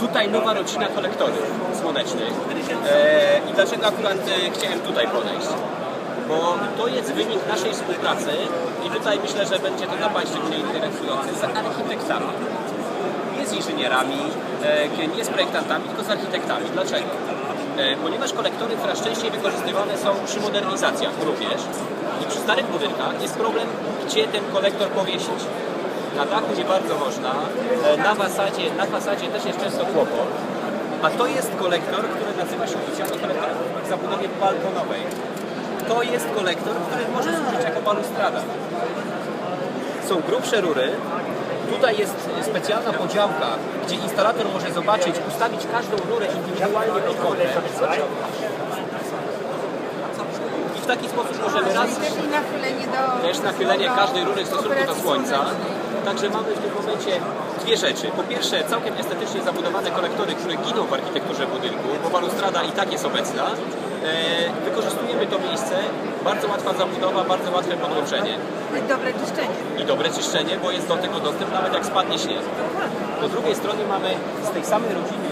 Tutaj nowa rodzina kolektorów słonecznych. E, I dlaczego akurat e, chciałem tutaj podejść? Bo to jest wynik naszej współpracy i tutaj myślę, że będzie to dla Państwa szczególnie interesujące z architektami. Nie z inżynierami, e, nie z projektantami, tylko z architektami. Dlaczego? Ponieważ kolektory coraz częściej wykorzystywane są przy modernizacjach również i przy starych budynkach jest problem, gdzie ten kolektor powiesić. Na dachu nie bardzo można, e, na fasadzie, na fasadzie też jest często kłopot. A to jest kolektor, który nazywa się oficjalnie kolektorem w zabudowie balkonowej. To jest kolektor, który może służyć jako balustrada. Są grubsze rury. Tutaj jest specjalna podziałka, gdzie instalator może zobaczyć, ustawić każdą rurę indywidualnie pod kątem. I w taki sposób możemy raz Też i nachylenie do... też nachylenie każdej rury w stosunku do słońca. Także mamy w tym momencie dwie rzeczy. Po pierwsze, całkiem estetycznie zabudowane kolektory, które giną w architekturze budynku, bo balustrada i tak jest obecna. E, wykorzystujemy to miejsce, bardzo łatwa zabudowa, bardzo łatwe podłączenie No i dobre czyszczenie. i dobre czyszczenie, bo jest do tego dostęp nawet jak spadnie śnieg. Po drugiej stronie mamy z tej samej rodziny